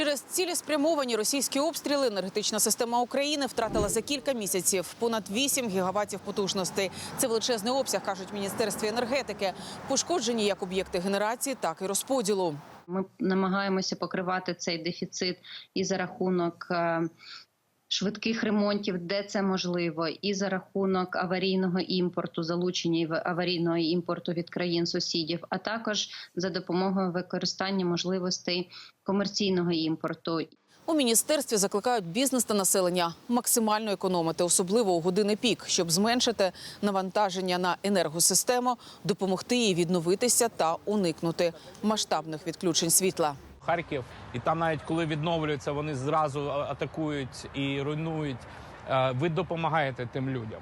Через цілеспрямовані російські обстріли енергетична система України втратила за кілька місяців понад 8 гігаватів потужностей. Це величезний обсяг, кажуть міністерстві енергетики. Пошкоджені як об'єкти генерації, так і розподілу. Ми намагаємося покривати цей дефіцит і за рахунок е, швидких ремонтів, де це можливо, і за рахунок аварійного імпорту, залучення аварійного імпорту від країн сусідів, а також за допомогою використання можливостей комерційного імпорту. У міністерстві закликають бізнес та населення максимально економити, особливо у години пік, щоб зменшити навантаження на енергосистему, допомогти їй відновитися та уникнути масштабних відключень світла. Харків, і там навіть коли відновлюються, вони зразу атакують і руйнують. Е, Ви допомагаєте тим людям.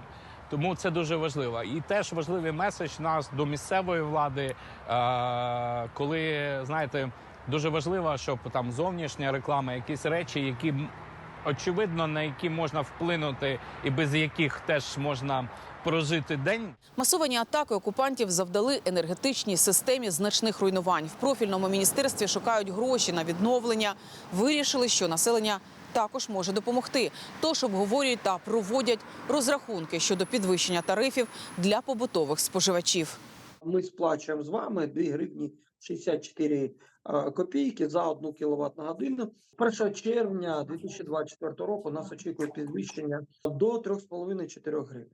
Тому це дуже важливо. І теж важливий меседж нас до місцевої влади, е, коли знаєте, дуже важливо, щоб там зовнішня реклама, якісь речі, які очевидно на які можна вплинути, і без яких теж можна прожити день. Масовані атаки окупантів завдали енергетичній системі значних руйнувань. В профільному міністерстві шукають гроші на відновлення. Вирішили, що населення також може допомогти. Тож обговорюють та проводять розрахунки щодо підвищення тарифів для побутових споживачів. Ми сплачуємо з вами 2 гривні 64 е, копійки за одну кіловат на годину. 1 червня 2024 року нас очікує підвищення до 3,5-4 гривень.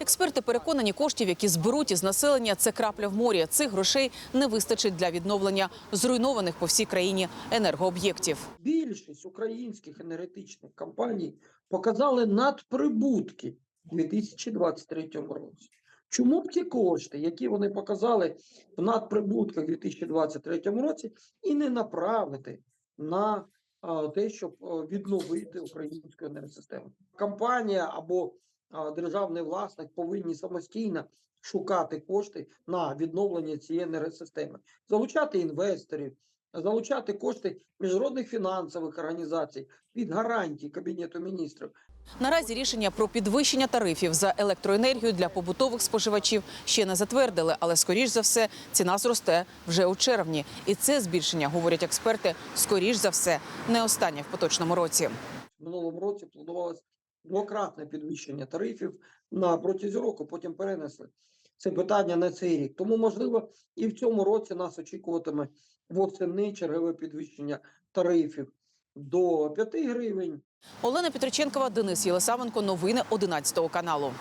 Експерти переконані, коштів, які зберуть із населення, це крапля в морі. Цих грошей не вистачить для відновлення зруйнованих по всій країні енергооб'єктів. Більшість українських енергетичних компаній показали надприбутки у 2023 році. Чому б ці кошти, які вони показали в надприбутках у 2023 році, і не направити на те, щоб відновити українську енергосистему? Компанія або державний власник повинні самостійно шукати кошти на відновлення цієї енергосистеми, залучати інвесторів, залучати кошти міжнародних фінансових організацій під гарантії Кабінету міністрів. Наразі рішення про підвищення тарифів за електроенергію для побутових споживачів ще не затвердили, але скоріш за все ціна зросте вже у червні. І це збільшення, говорять експерти, скоріш за все не останнє в поточному році. В минулому році планувалось двократне підвищення тарифів на протязі року, потім перенесли це питання на цей рік. Тому, можливо, і в цьому році нас очікуватиме восени чергове підвищення тарифів до 5 гривень. Олена Петриченкова, Денис Єлисавенко. Новини 11 каналу.